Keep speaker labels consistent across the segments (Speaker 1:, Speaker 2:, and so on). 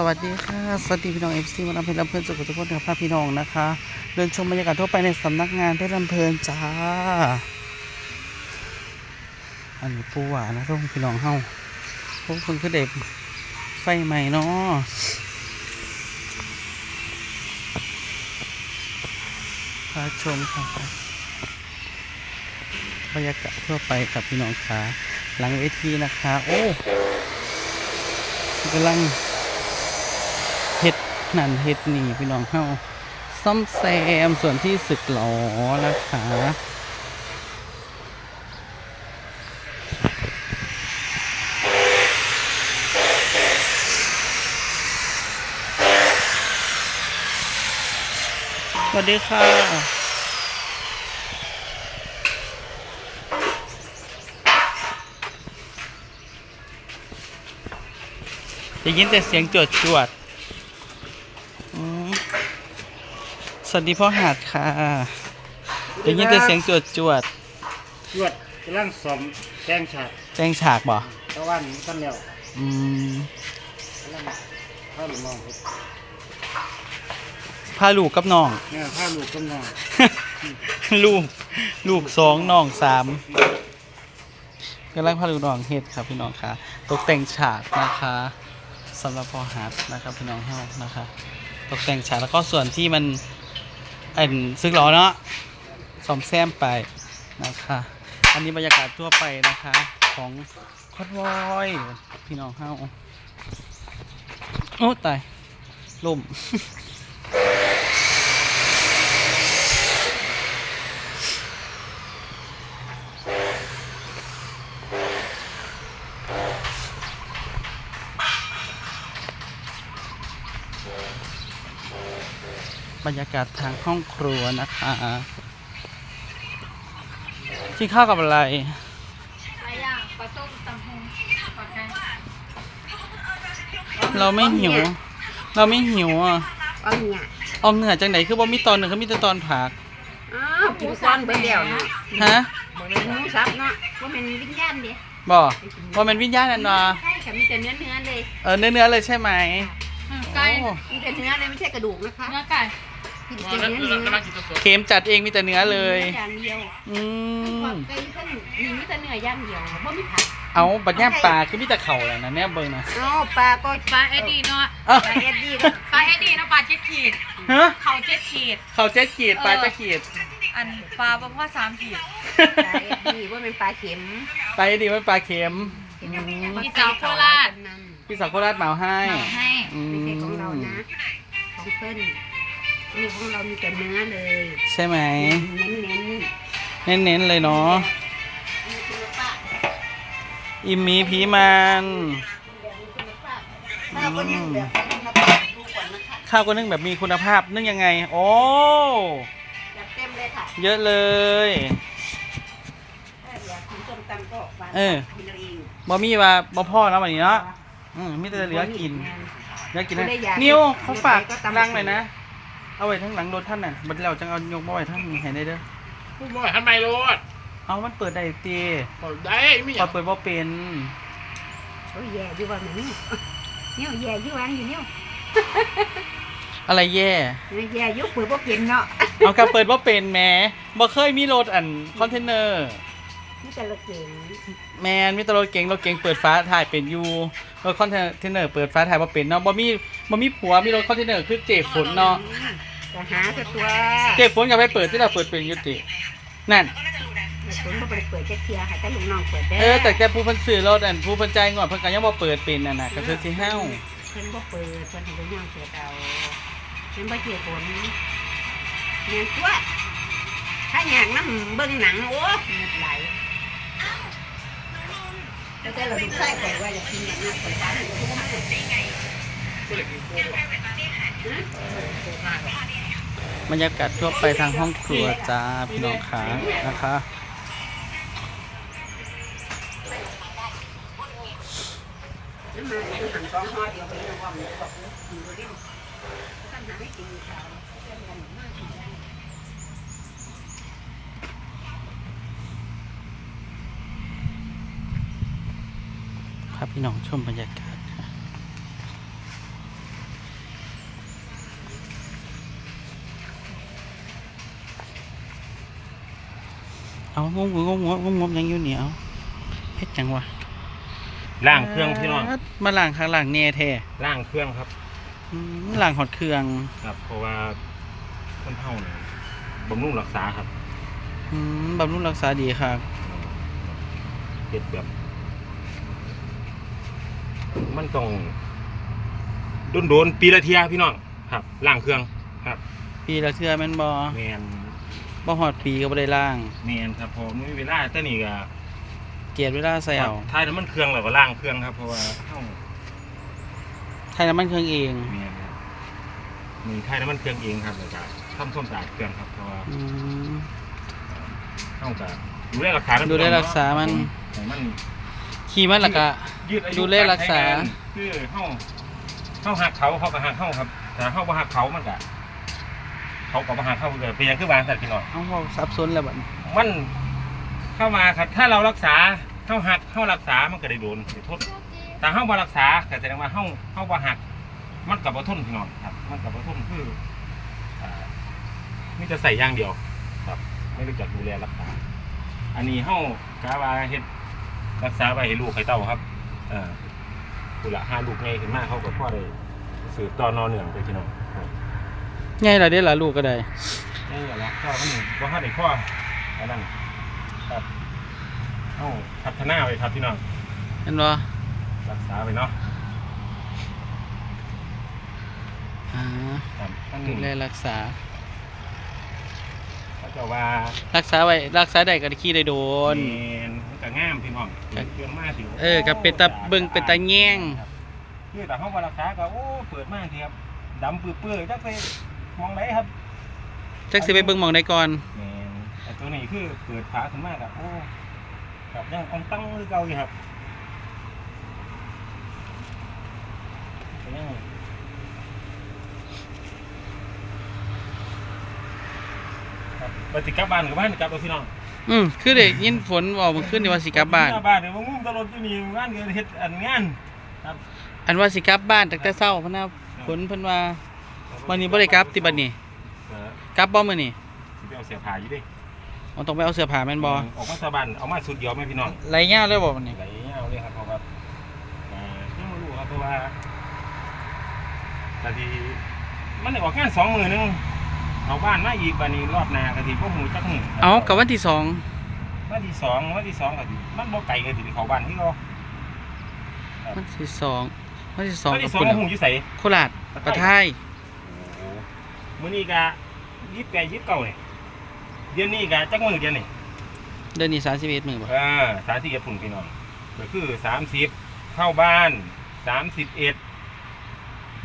Speaker 1: สวัสดีค่ะ สวัสดีพี่น้องเอฟซีวันอำเภอลำเพลินสุขทุกคนกับพาพี่น้องนะคะ เดินชมบรรยากาศทั่วไปในสำนักงานเพชรลำเพลินจ้า อันนี้ปูหวานนะทุกพี่น้องเฮาพวกคนคือเด็กไฟใหม่เนาะพาชมค่ะบรรยากาศทั่วไปกับพี่น้องค่ะ หลังเวทีนะคะ โอ้กำลัง นั่นเฮ็ดนี่พี่น้องเฮาซ่อมแซมส่วนที่สึกหลอนะคะสวัสดีค่ะได้ยินแต่เสียงจวดจวดๆอืมส วัสดีพ่อหาดค่ะได้ยินแต่เสียงจวดจวด
Speaker 2: จวดกำลังสมแจ้งฉาก
Speaker 1: ๆแจ้งฉากบ่
Speaker 2: ตะวันท่านแล้ว
Speaker 1: อืม
Speaker 2: กำลังข้าหลูกมองเฮ็ด
Speaker 1: พาลูกกับน้อง
Speaker 2: เนี่ยข้าลูกกำลัง
Speaker 1: ลูก ลูกสองน้องสามกำลังพาลูกน้องเฮ็ดครับพี่น้องค่ะ ตกแต่งฉากนะคะสำหรับพ่อหาดนะครับพี่น้องเฮานะคะ ตกแต่งฉากแล้วก็ส่วนที่มัน เอ็นซึกหรอเนาะซ่อมแซมไปนะคะ อันนี้บรรยากาศทั่วไปนะคะ ของคอดวอยพี่น้องเฮาโอ้ตายล่ม บรรยากาศทางห้องครัวนะคะกินข้าวกับอะไร
Speaker 3: หลายอย่างปลาต้มตำฮงปลาไก่
Speaker 1: เราไม่หิว เราไม่หิวอะ
Speaker 4: เอาเนี่ย
Speaker 1: ออมเหนือจังไหนคือบ่มีตอนหนึ่งคือมีแต่ตอนผัก
Speaker 4: อ้าวกินซ้อนเบิดแล้วเนาะ
Speaker 1: ฮะ
Speaker 4: บ่แม่นหมูสับเนาะบ่แม่นวิญญาณเด้
Speaker 1: บ่ว่ามันวิญญาณนั่นวะ
Speaker 4: ใช่ค่ะมีแต่เนื้อเนื้อเลย
Speaker 1: เออเนื้อเนื้อๆเลยใช่ไหม
Speaker 3: ไก่
Speaker 1: โอ้
Speaker 4: มีแต่เนื้อเลยไม่ใช่กระดูกนะคะ
Speaker 3: เนื้อไก่
Speaker 4: มีแต่เนื้อเนื้อ
Speaker 1: เค็มจัดเองมีแต่เนื้อเลย
Speaker 4: อย่างเดียว
Speaker 1: อื
Speaker 4: ทั้ง
Speaker 1: ม
Speaker 4: ไก่ทั้งมีมีแต่เนื้อย่างเดียวบ่มีผัก
Speaker 1: เอาบัดย่ามปลาคือมีแต่เข่าแหละนะเนี่ยเบิ่งนะ
Speaker 4: เอาปลาก็
Speaker 3: ปลาเอ็ดดี้เนาะ
Speaker 1: เอ้า
Speaker 4: ปลาเอ็ดดี้ก็
Speaker 3: ปลาเอ็ดดี้เนาะปลาเจ็ดขีด
Speaker 1: ฮะ
Speaker 3: เขาเจ็ดขีด
Speaker 1: เข่าเจ็ดขีดปลาเจ็ดขีด
Speaker 3: อันปลาประมาณสามขีด
Speaker 4: ปลาเอ็ดดี้บ่แม่นปลาเข็ม
Speaker 1: ไปดีมันปลาเค็มอืม
Speaker 3: มีเจ้าโคราช
Speaker 4: นั่น
Speaker 1: พี่สาวโคราชเหมาให้
Speaker 3: เอาให้
Speaker 1: อื
Speaker 4: ไม่ใช่
Speaker 1: ม
Speaker 4: ของเรานะ ของเพิ่น นี่ของเรามีแต่เนื้อเลย
Speaker 1: ใช่ไหม
Speaker 4: เน้นๆ
Speaker 1: เน้นๆเลยเนาะ อิมมีผีมันอืมข้าวก็นึ่งแบบมีคุณภาพนึ่งยังไง โอ้
Speaker 4: จัดเต็มเลยค่ะ
Speaker 1: เยอะเลย
Speaker 4: ถ้าอยากกินส้มตำก็หวาน
Speaker 1: เออ
Speaker 4: กินเอาเอง
Speaker 1: บะมี่ว่าบะพ่อนะวันนี้เนาะอืมมีแต่เหลือกินเหลือกินนะนิ้วเขาฝากรังเลยนะ เอาไว้ทั้งหลังรถท่านน่ะบัดเราจังเอายกมาไว้ทั้งนี้ให้ได้เด้อ
Speaker 2: พูดบ่อยทำไมรถ
Speaker 1: เอามันเปิดได้ตี
Speaker 2: ได้ไม่อ
Speaker 1: พ
Speaker 2: ยา
Speaker 1: อกเปิดว่าเป็น
Speaker 4: โอ้ยแย่อยู่ว่าแม่นี่เนี่ยแย่อยู่วางอยู่เนี่ย
Speaker 1: อะไรแย่
Speaker 4: แย่อยู่เปิดบ่เป็นเนาะ
Speaker 1: เอากระเปิดว่าเป็นแหมบ่เคยมีรถอันคอนเทนเนอร์
Speaker 4: นี่แต่ละเก่ง
Speaker 1: แมนมีแตรถเก๋งรถเก๋งเปิดฟ้าถ่ายเป็นอยู่รถคอนเทนเนอร์เปิดฟ้าถ่ายบ่เป็นเนาะบ่มีบ่มีผัวมีรถคอนเทนเนอร์คือเจฝนเนาะ
Speaker 4: จะหาแต่ตัว
Speaker 1: เจฝนก็ไปเปิดที่เราเปิดเป็นอยุตินั่น
Speaker 4: ฝนก็ไปเปิดแค่เทียค่ะแต่ลูกน้องเปิดได้
Speaker 1: เออแต่แต่ผู้เพิ่นซื้อรถอันผู้เพิ่นจ่ายงวดเพิ่นก็ยังบ่เปิดเป็นน่ะนะก็คือสิเฮา
Speaker 4: เพิ่นบ่เปิดเพิ่นให้ลูกน้องเปิดเอาเพิ่นบ่เกี่ยวฝนแม่นตัวถ้าอยากนำเบิ่งหนังโอ้หมดไหล แล้วแต่เราดูใส่ก่อนว่าอยากกินอย่างนั้นก่อนฟ้าหรือว่าไม่ไง
Speaker 1: บรรยากาศทั่วไปทางห้องครัวจ้าพี่น้องขานะคะาพี่น้องชมบรรยากาศเอางงงงงงงงยังอยู่เหนียวเฮ็ดจังวะ
Speaker 5: ล่างเครื่องพี่น้อง
Speaker 1: มาล่างข้างล่างเน่แท้
Speaker 5: ล่างเครื่องครับ
Speaker 1: ล่างหอดเครื่อง
Speaker 5: ครับเพราะว่าคนเท่าเนี่ยบำรุงรักษาครับ
Speaker 1: บำรุงรักษาดีครับ
Speaker 5: เก็ดแบบ มันต้องโดนๆปีละเทียพี่น้องครับล่างเครื่องครับ
Speaker 1: ปีละเทื่อแม่นบ่
Speaker 5: แมน
Speaker 1: บ่ฮอดปีก็บ่ได้ล้าง
Speaker 5: แมนครับพอไม่มีเวลาแต่นี่ก็
Speaker 1: เกลียดเวลาใส่เอา
Speaker 5: ท้ายน้ำมันเครื่องแล้วก็ล่างเครื่องครับเพราะว่าเฮา
Speaker 1: ไทยน้ำมันเครื่องเอง
Speaker 5: แมนครับมีท้ายน้ำมันเครื่องเองครับแล้วก็ทำส้มสะอาดเครื่องครับเพราะว่า
Speaker 1: อืม
Speaker 5: เฮาก็ดูแลรักษา
Speaker 1: ดูแลรักษามัน
Speaker 5: ให้มัน
Speaker 1: ขี่มันและก็
Speaker 5: ยืดอายุ
Speaker 1: ดูแลรักษา
Speaker 5: ใช้งนคือเฮาเฮาหักเขาเขาก็หักเฮาครับแต่เฮาบ่หักเขามันก็เขาก็บ่หักเฮาเลยเป็นหยังคือวางสัตว์พี่น้อง
Speaker 1: เอาเว้าสับสนแล้วบัดนี้
Speaker 5: มันเข้ามาครับถ้าเรารักษาเฮาหักเฮารักษามันก็ได้โดนได้โทษแต่เฮาบ่รักษาก็แสดงว่าเฮาเฮาบ่หัก มันก็บ่ทนพี่น้องครับ มันก็บ่ทนคืออ่ามีแต่ใส่อย่างเดียว ครับ ไม่รู้จักดูแลรักษา อันนี้เฮากะว่าเฮ็ด รักษาไว้ให้ลูกให้เต้าครับเอ่อผู้ละห้าลูกใหญ่ขึ้นมาเขาก็พอได้สืบต่อนอเนื่องไปพี่น้องครับ
Speaker 1: ใหญ่ล่ะเด้ล่ะลูกก็ได้
Speaker 5: นี่แหละก็มันบ่ทันได้ข้ออันนั้นครับเฮาพัฒนาไว้ครับพี่น้อง
Speaker 1: เห็นบ่
Speaker 5: รักษาไว้เนาะ
Speaker 1: อ่า
Speaker 5: ครับมัน
Speaker 1: ดูแลรักษา
Speaker 5: เขาเจะว่า
Speaker 1: รักษาไว้รักษาได้ก็ได้ขี่ได้โดน
Speaker 5: แม่นมันก็งามพี่น้องเครื่องมาสิ
Speaker 1: เออก็เป็นตาเบิ่งเป็นตาแย่ง
Speaker 5: ครับคือแต่เฮาบ่รักษาก็โอ้เปิดมาทีครับดำเปื้อยๆจักไปมองไหนครับ
Speaker 1: จักสิไปเบิ่งหมองใดก่อน
Speaker 5: แม่นแต่ตัวนี้คือเปิดฝาขึ้นมากับโอ้กับยังอองตั้งคือเก่าอยู่ครับก็ยังครับไปติกลับบ้านกับบ้านกลับเอาพี่น้อง
Speaker 1: อืมคือได้ยินฝนเว้าเมื่อคืนนี่ว่าสิกลับบ้าน
Speaker 5: กลับ้านเดี๋ยวมึงงุ้มตลอดอยู่นี่บ้านเกิดเฮ็ดอันงานครับ
Speaker 1: อันว่าสิกลับบ้านตั้งแต่เช้าพุ่นนะฝนเพิ่นว่าวันนี้บ่ได้กลับติบัดนี้
Speaker 5: เออก
Speaker 1: ลับบ่มื้อนี้
Speaker 5: สิไปเอาเสียผ้าอยู่ดิ
Speaker 1: มันต้องไปเอาเสื้อผ้าแม่นบ่
Speaker 5: ออกมาสะบันเอามาสุดเดียวไหมพี่น้อง
Speaker 1: ไรยาวเลยบ่บัดนี้
Speaker 5: ไหลเอาเลยครับเพราะว่าอ่ายังไม่รู้ครับเพราะว่าแต่ทีมันได้ออกงานสองมือหนึง เอาบ้านมาอีกบันนี้รอบหน้ากะทีพวกหมูจักหนึ่ง
Speaker 1: เอากับวันที่สอง
Speaker 5: วันที่สองวันที่สองกะทีมันบ่ไก่กะทีเขาบ้านที่เขา
Speaker 1: วันที่สองวันที่สอง
Speaker 5: วัน
Speaker 1: กับ
Speaker 5: ที่สอง
Speaker 1: คุณ
Speaker 5: หูอยู่ใส่
Speaker 1: โคราชประไทย
Speaker 5: โอ้โหมื้อนี้กะยิบแปดยิบเก้าเนี่ยเดือนนี้กะจักมือเดือนนี่
Speaker 1: เดือนนี้31มื้อบ่
Speaker 5: เออสามสิบเอ็ดปุ่นพี่น้องก็คือสามสิบเข้าบ้านสามสิบเอ็ด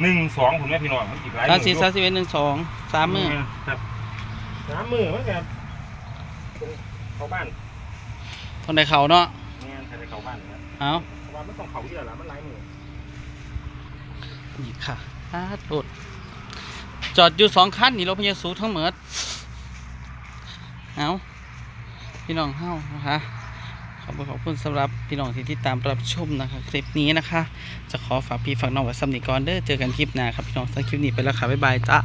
Speaker 5: หนึ่งสองผมแม่พี่น้องมันอีกหลาย
Speaker 1: 30
Speaker 5: อยู่
Speaker 1: 31 12 3มื้อ
Speaker 5: ครับสามมือมันกับเข้าบ้าน
Speaker 1: ต้องได้เข้าเนาะ
Speaker 5: งานใครได้เข้าบ้านนะ
Speaker 1: เอา
Speaker 5: เพราะว่ามันต้องเขาเยอะละมันหลายมือ
Speaker 1: นี่ค่ะอาโดดจอดอยู่สองคันนี่รถพยาสูทั้งหมดเอาพี่น้องเฮานะคะข อบคุณขอบคุณสำหรับพี่น้องที่ติดตามรับชมนะคะ คลิปนี้นะคะ จะขอฝากพี่ฝากน้องไว้สำนีก่อนเด้อเจอกันคลิปหน้าครับพี่น้องสำหรับคลิปนี้ไปแล้วค่ะบ๊ายบายจ้า